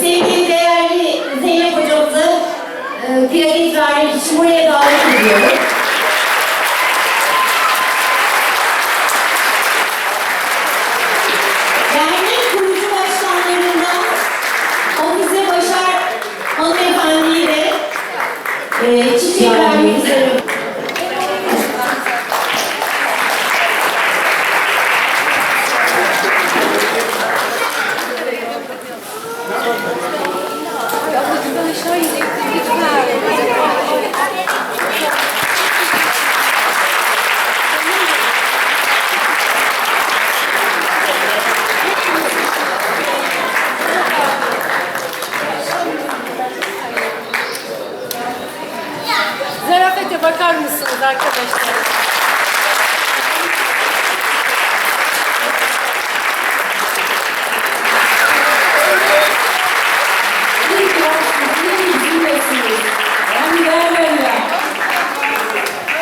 sevgili değerli Zeynep hocamızı e, plaket vermek için buraya davet ediyorum. Dernek kurucu başkanlarından Hafize Başar hanımefendiyi de e, çiçeği vermek üzere. bakar mısınız arkadaşlar?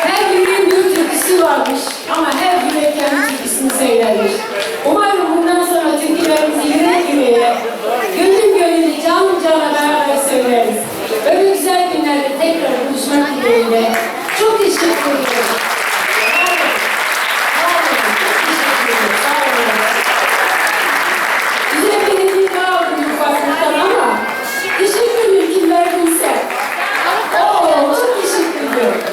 Her yüreğin bir türküsü varmış ama her yürek kendi türküsünü söylermiş. Umarım bundan sonra türkülerimizi yürek yüreğe, gönül gönül, can cana beraber söyleriz. Böyle güzel günlerde tekrar buluşmak dileğiyle. 네.